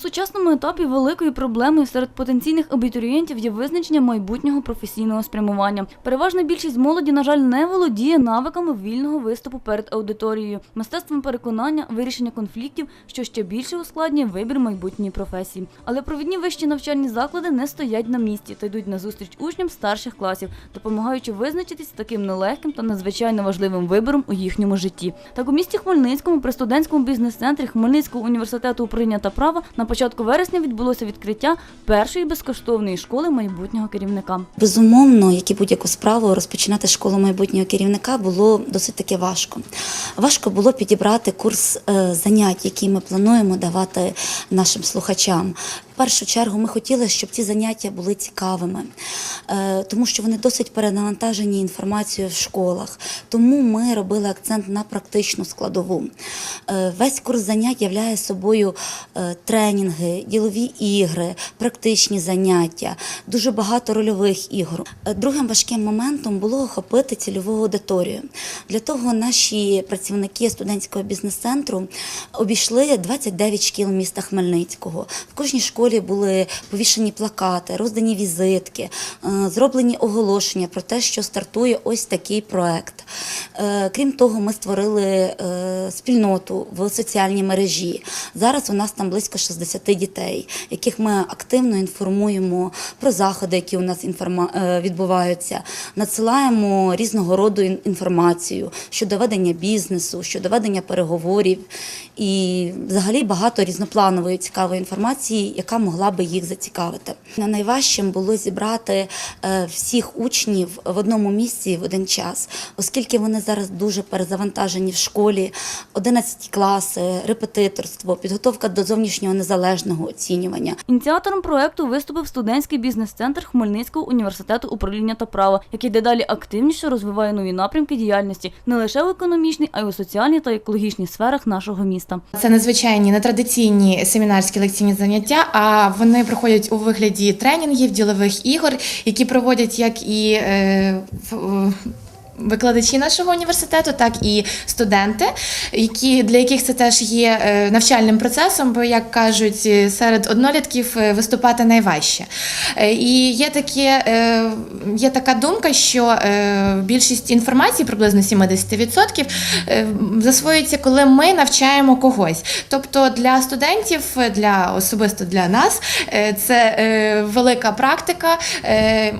сучасному етапі великою проблемою серед потенційних абітурієнтів є визначення майбутнього професійного спрямування. Переважна більшість молоді, на жаль, не володіє навиками вільного виступу перед аудиторією, мистецтвом переконання, вирішення конфліктів, що ще більше ускладнює вибір майбутньої професії. Але провідні вищі навчальні заклади не стоять на місці та йдуть назустріч учням старших класів, допомагаючи визначитись таким нелегким та надзвичайно важливим вибором у їхньому житті. Так у місті Хмельницькому при студентському бізнес-центрі Хмельницького університету управління та права на початку вересня відбулося відкриття першої безкоштовної школи майбутнього керівника. Безумовно, як і будь-яку справу, розпочинати школу майбутнього керівника було досить таки важко. Важко було підібрати курс е, занять, які ми плануємо давати нашим слухачам. В першу чергу ми хотіли, щоб ці заняття були цікавими, е, тому що вони досить перенавантажені інформацією в школах. Тому ми робили акцент на практичну складову. Е, Весь курс занять являє собою е, тренінги, ділові ігри, практичні заняття, дуже багато рольових ігор. Е, Другим важким моментом було охопити цільову аудиторію. Для того наші працівники студентського бізнес-центру обійшли 29 шкіл міста Хмельницького. В кожній школі були повішені плакати, роздані візитки, е, зроблені оголошення про те, що стартує ось такий проект. Е, Крім того, ми створили е, спільноту в соціальній мережі. Зараз у нас там близько 60 дітей, яких ми активно інформуємо про заходи, які у нас е, відбуваються. Надсилаємо різного роду інформацію щодо ведення бізнесу, щодо ведення переговорів і взагалі багато різнопланової цікавої інформації, яка могла би їх зацікавити. Найважчим було зібрати всіх учнів в одному місці в один час, оскільки вони зараз дуже перезавантажені в школі, 11 класи, репетиторство, підготовка до зовнішнього незалежного оцінювання. Ініціатором проекту виступив студентський бізнес-центр Хмельницького університету управління та права, який дедалі активніше розвиває нові напрямки діяльності не лише в економічній, а й у соціальній та екологічній сферах нашого міста. Це незвичайні нетрадиційні семінарські лекційні заняття, а вони проходять у вигляді тренінгів, ділових ігор, які проводять як і е, в- Викладачі нашого університету, так і студенти, які для яких це теж є е, навчальним процесом, бо як кажуть, е, серед однолітків е, виступати найважче. І є таке, є така думка, що більшість інформації, приблизно 70%, е, засвоюється, коли ми навчаємо когось. Тобто для студентів, для особисто для нас, це велика практика.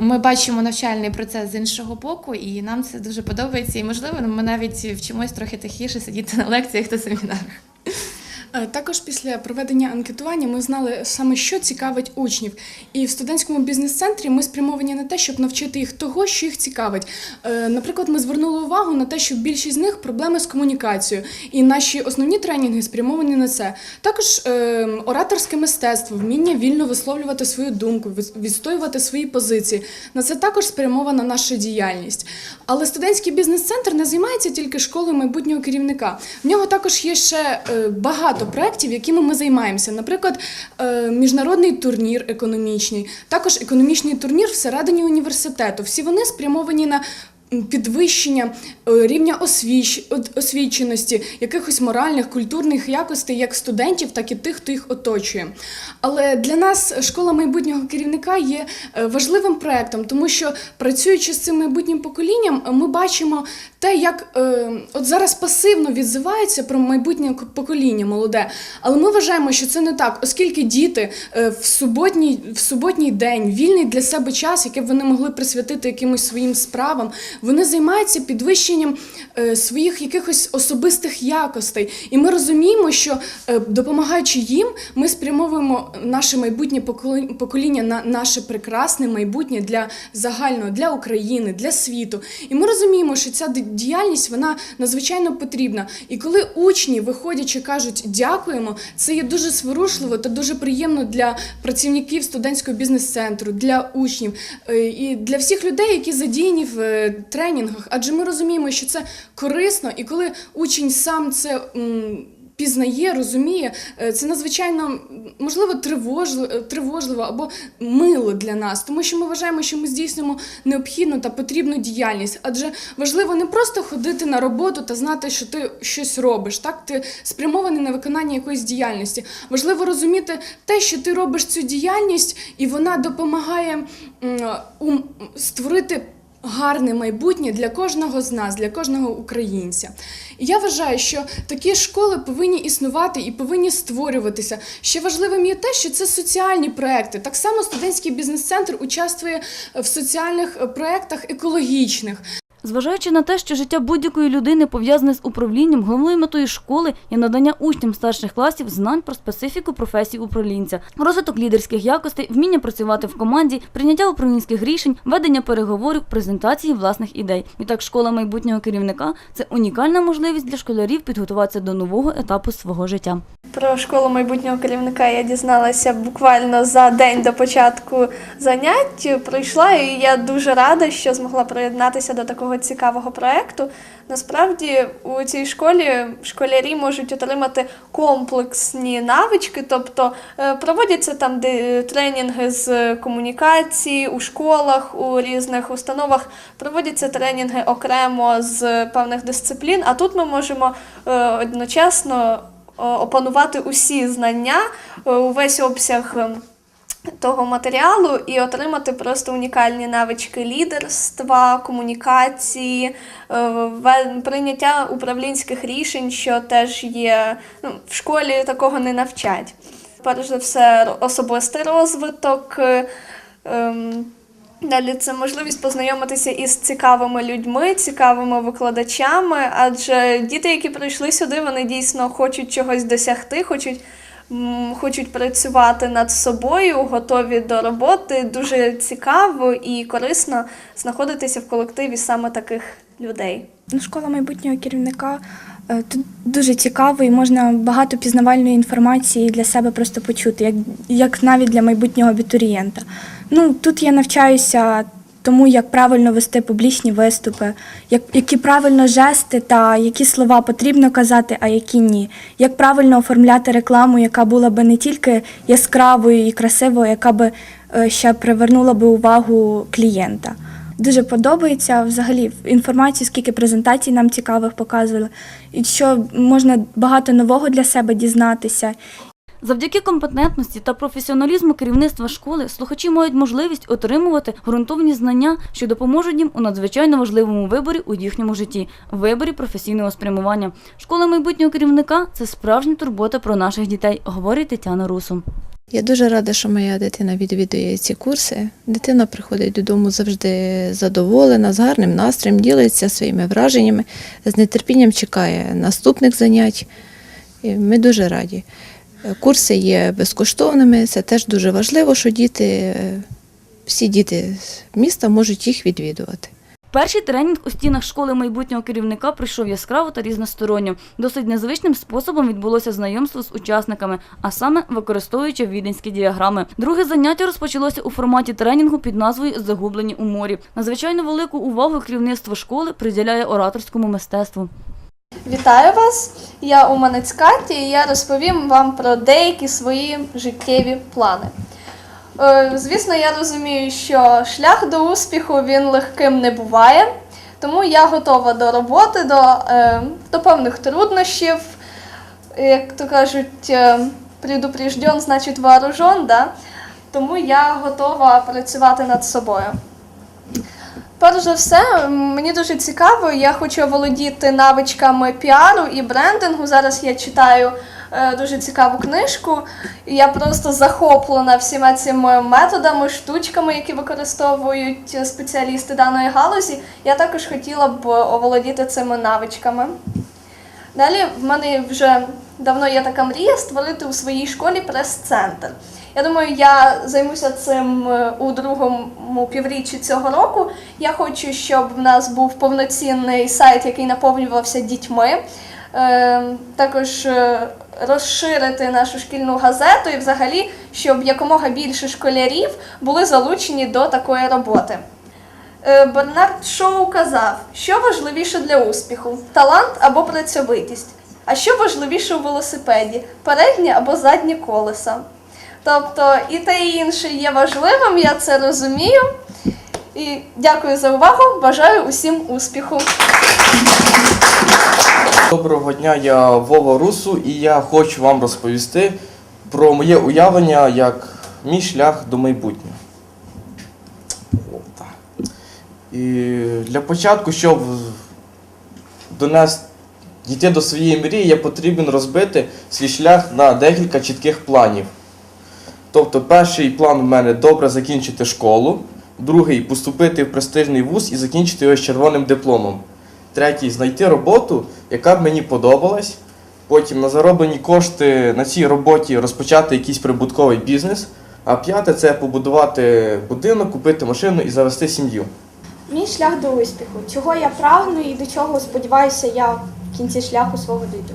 Ми бачимо навчальний процес з іншого боку, і нам це подобається. І можливо, ми навіть вчимось трохи тихіше сидіти на лекціях та семінарах. Е, Також після проведення анкетування ми знали саме, що цікавить учнів. І в студентському бізнес-центрі ми спрямовані на те, щоб навчити їх того, що їх цікавить. Е, Наприклад, ми звернули увагу на те, що більшість з них проблеми з комунікацією, і наші основні тренінги спрямовані на це. Також е, ораторське мистецтво, вміння вільно висловлювати свою думку, відстоювати свої позиції. На це також спрямована наша діяльність. Але студентський бізнес-центр не займається тільки школою майбутнього керівника. В нього також є ще е, багато проєктів, якими ми займаємося. Наприклад, е, міжнародний турнір економічний, також економічний турнір всередині університету. Всі вони спрямовані на підвищення е, рівня освіч... освіченості, якихось моральних, культурних якостей як студентів, так і тих, хто їх оточує. Але для нас школа майбутнього керівника є е, важливим проектом, тому що працюючи з цим майбутнім поколінням, ми бачимо те, як е, от зараз пасивно відзиваються про майбутнє покоління молоде. Але ми вважаємо, що це не так, оскільки діти в суботній, в суботній день, вільний для себе час, який б вони могли присвятити якимось своїм справам, вони займаються підвищенням е, своїх якихось особистих якостей. І ми розуміємо, що е, допомагаючи їм, ми спрямовуємо наше майбутнє покоління- на наше прекрасне майбутнє для загального, для України, для світу. І ми розуміємо, що ця діяльність вона надзвичайно потрібна. І коли учні, виходячи, кажуть дякуємо, це є дуже зворушливо та дуже приємно для працівників студентського бізнес-центру, для учнів е, і для всіх людей, які задіяні в тренінгах. Адже ми розуміємо, що це корисно, і коли учень сам це. пізнає, розуміє, е, це надзвичайно можливо тривожливо, тривожливо або мило для нас, тому що ми вважаємо, що ми здійснюємо необхідну та потрібну діяльність. Адже важливо не просто ходити на роботу та знати, що ти щось робиш. Так, ти спрямований на виконання якоїсь діяльності. Важливо розуміти те, що ти робиш цю діяльність, і вона допомагає створити. Гарне майбутнє для кожного з нас, для кожного українця. І я вважаю, що такі школи повинні існувати і повинні створюватися. Ще важливим є те, що це соціальні проекти. Так само студентський бізнес-центр участвує в соціальних е, проектах екологічних. Зважаючи на те, що життя будь-якої людини пов'язане з управлінням, головною метою школи є надання учням старших класів знань про специфіку професії управлінця, розвиток лідерських якостей, вміння працювати в команді, прийняття управлінських рішень, ведення переговорів, презентації власних ідей. Відтак, школа майбутнього керівника це унікальна можливість для школярів підготуватися до нового етапу свого життя. Про школу майбутнього керівника я дізналася буквально за день до початку занять. Прийшла, і я дуже рада, що змогла приєднатися до такого цікавого проєкту. Насправді у цій школі школярі можуть отримати комплексні навички, тобто е, проводяться там тренінги з комунікації у школах, у різних установах, проводяться тренінги окремо з певних дисциплін. А тут ми можемо е, одночасно опанувати усі знання, е, увесь обсяг. е, Того матеріалу і отримати просто унікальні навички лідерства, комунікації, е, прийняття управлінських рішень, що теж є ну, в школі такого не навчать. Перш за все, особистий розвиток. Далі це можливість познайомитися із цікавими людьми, цікавими викладачами, адже діти, які прийшли сюди, вони дійсно хочуть чогось досягти, хочуть, хочуть працювати над собою, готові до роботи. Дуже цікаво і корисно знаходитися в колективі саме таких людей. Ну, школа майбутнього керівника тут дуже цікаво і можна багато пізнавальної інформації для себе просто почути, як, як навіть для майбутнього абітурієнта. Ну, тут я навчаюся тому, як правильно вести публічні виступи, як, які правильно жести та які слова потрібно казати, а які ні. Як правильно оформляти рекламу, яка була би не тільки яскравою і красивою, яка би е, ще привернула би увагу клієнта. Дуже подобається взагалі інформацію, скільки презентацій нам цікавих показували, і що можна багато нового для себе дізнатися. Завдяки компетентності та професіоналізму керівництва школи слухачі мають можливість отримувати ґрунтовні знання, що допоможуть їм у надзвичайно важливому виборі у їхньому житті виборі професійного спрямування. Школа майбутнього керівника це справжня турбота про наших дітей, говорить Тетяна Русум. Я дуже рада, що моя дитина відвідує ці курси. Дитина приходить додому завжди задоволена, з гарним настроєм, ділиться своїми враженнями, з нетерпінням чекає наступних занять. І ми дуже раді. Курси є безкоштовними, це теж дуже важливо, що діти, всі діти міста можуть їх відвідувати. Перший тренінг у стінах школи майбутнього керівника пройшов яскраво та різносторонньо. Досить незвичним способом відбулося знайомство з учасниками, а саме використовуючи віденські діаграми. Друге заняття розпочалося у форматі тренінгу під назвою Загублені у морі. Надзвичайно велику увагу керівництво школи приділяє ораторському мистецтву. Вітаю вас! Я Уманець Каті, і я розповім вам про деякі свої життєві плани. Е, Звісно, я розумію, що шлях до успіху він легким не буває, тому я готова до роботи, до, е, до певних труднощів. Як то кажуть, е, предупрежден, значить вооружен, да? тому я готова працювати над собою. Перш за все, мені дуже цікаво, я хочу володіти навичками піару і брендингу. Зараз я читаю дуже цікаву книжку, і я просто захоплена всіма цими методами, штучками, які використовують е, спеціалісти даної галузі. Я також хотіла б оволодіти цими навичками. Далі в мене вже давно є така мрія створити у своїй школі прес-центр. Я думаю, я займуся цим е, у другому півріччі цього року. Я хочу, щоб в нас був повноцінний сайт, який наповнювався дітьми. Е, Також е, розширити нашу шкільну газету і взагалі, щоб якомога більше школярів були залучені до такої роботи. Е, Бернард Шоу казав, що важливіше для успіху талант або працьовитість. А що важливіше у велосипеді переднє або заднє колеса? Тобто і те і інше є важливим, я це розумію. І дякую за увагу. Бажаю усім успіху. Доброго дня, я Вова Русу, і я хочу вам розповісти про моє уявлення як мій шлях до майбутнього. І для початку, щоб донести дійти до своєї мрії, я потрібен розбити свій шлях на декілька чітких планів. Тобто, перший план у мене добре закінчити школу, другий поступити в престижний вуз і закінчити його з червоним дипломом. Третій знайти роботу, яка б мені подобалась. Потім на зароблені кошти на цій роботі розпочати якийсь прибутковий бізнес. А п'яте це побудувати будинок, купити машину і завести сім'ю. Мій шлях до успіху. Чого я прагну і до чого сподіваюся я в кінці шляху свого дійду.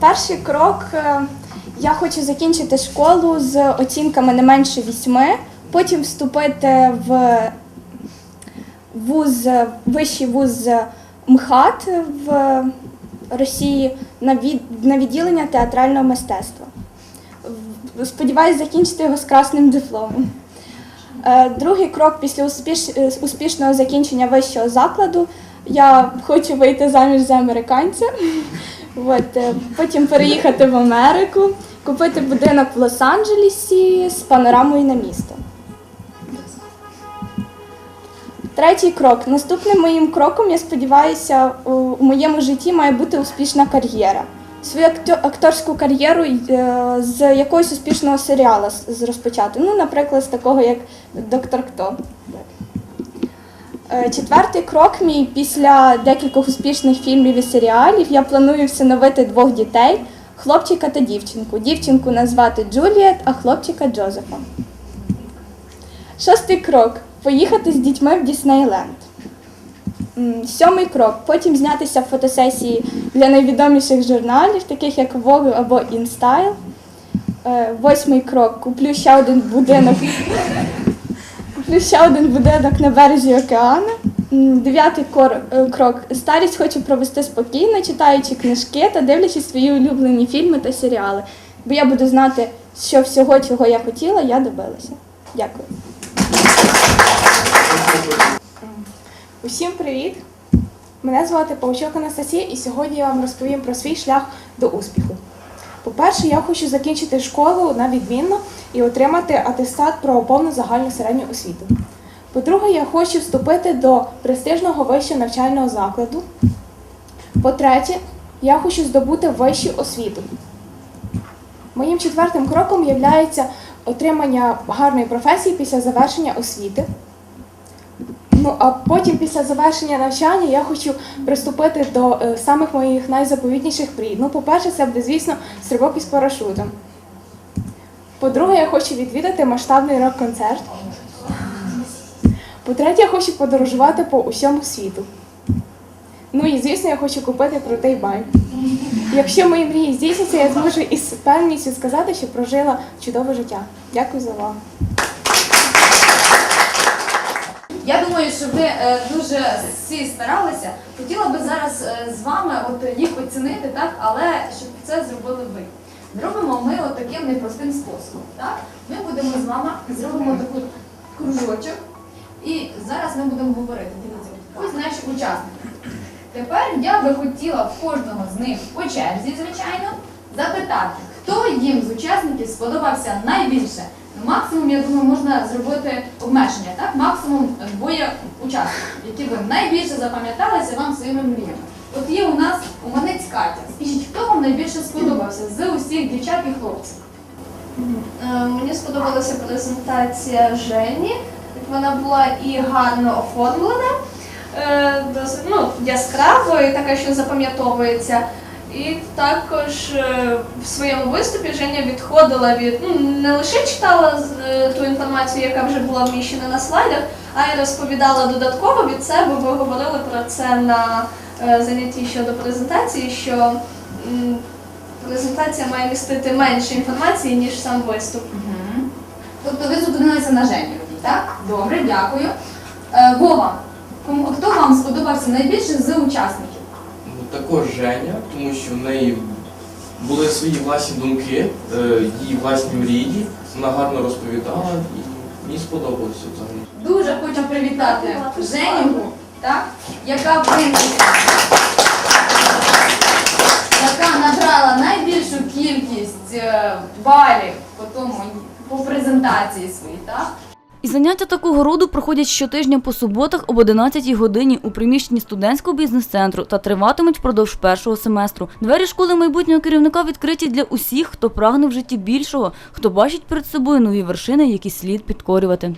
Перший крок е, я хочу закінчити школу з оцінками не менше вісьми, потім вступити в вуз, вищий вуз МХАТ в Росії на, від, на відділення театрального мистецтва. Сподіваюсь закінчити його з красним дипломом. Е, Другий крок після успіш... е, успішного закінчення вищого закладу. Я хочу вийти заміж за американця, От, е, потім переїхати в Америку, купити будинок в Лос-Анджелесі з панорамою на місто. Третій крок. Наступним моїм кроком, я сподіваюся, у моєму житті має бути успішна кар'єра. Свою акторську кар'єру е, з якогось успішного серіалу розпочати. Ну, наприклад, з такого як Доктор Хто. Е, Четвертий крок мій після декількох успішних фільмів і серіалів я планую всиновити двох дітей хлопчика та дівчинку. Дівчинку назвати Джуліет, а хлопчика Джозефа. Шостий крок поїхати з дітьми в Діснейленд. Сьомий крок потім знятися в фотосесії для найвідоміших журналів, таких як Vogue або InStyle. Е, Восьмий крок куплю ще один будинок. Куплю ще один будинок на березі океану. Дев'ятий е, крок. Старість хочу провести спокійно, читаючи книжки та дивлячись свої улюблені фільми та серіали. Бо я буду знати, що всього, чого я хотіла, я добилася. Дякую. Усім привіт! Мене звати Павчук Анастасія, і сьогодні я вам розповім про свій шлях до успіху. По-перше, я хочу закінчити школу на відмінно і отримати атестат про повну загальну середню освіту. По-друге, я хочу вступити до престижного вищого навчального закладу. По-третє, я хочу здобути вищу освіту. Моїм четвертим кроком є отримання гарної професії після завершення освіти. Ну а потім, після завершення навчання, я хочу приступити до е, самих моїх найзаповітніших мрій. Ну, по-перше, це буде, звісно, стрибок із парашутом. По-друге, я хочу відвідати масштабний рок-концерт. По-третє, я хочу подорожувати по усьому світу. Ну і звісно, я хочу купити крутий байк. Якщо мої мрії здійсняться, я зможу із певністю сказати, що прожила чудове життя. Дякую за увагу. Я думаю, що ви е, дуже всі старалися. Хотіла би зараз е, з вами от їх оцінити, так, але щоб це зробили ви. Зробимо ми от таким непростим способом. Так? Ми будемо з вами зробимо таку кружочок, і зараз ми будемо говорити. Дивіться, ось наші учасники. Тепер я би хотіла кожного з них по черзі, звичайно, запитати, хто їм з учасників сподобався найбільше. Максимум, я думаю, можна зробити обмеження, так? Максимум двоє учасників, які ви найбільше запам'яталися вам своїми мріями. От є у нас уманець Катя. Скажіть, хто вам найбільше сподобався з усіх дівчат і хлопців? Е, Мені сподобалася презентація Жені. Вона була і гарно оформлена, е, досить ну, яскраво і така, що запам'ятовується. І також е, в своєму виступі Женя відходила від ну, не лише читала е, ту інформацію, яка вже була вміщена на слайдах, а й розповідала додатково від себе. Ви говорили про це на е, занятті щодо презентації, що презентація має містити менше інформації, ніж сам виступ. Мгм. Тобто ви зупинилися на Жені, так? Добре, дякую. Вова, кому- хто вам сподобався найбільше з учасників? Також Женя, тому що в неї були свої власні думки, е, її власні мрії. Вона гарно розповідала і мені сподобалося взагалі. Дуже хочу привітати Женю, яка в яка набрала найбільшу кількість е, балів по по презентації своїй? І заняття такого роду проходять щотижня по суботах об 11 годині у приміщенні студентського бізнес-центру та триватимуть впродовж першого семестру. Двері школи майбутнього керівника відкриті для усіх, хто прагне в житті більшого, хто бачить перед собою нові вершини, які слід підкорювати.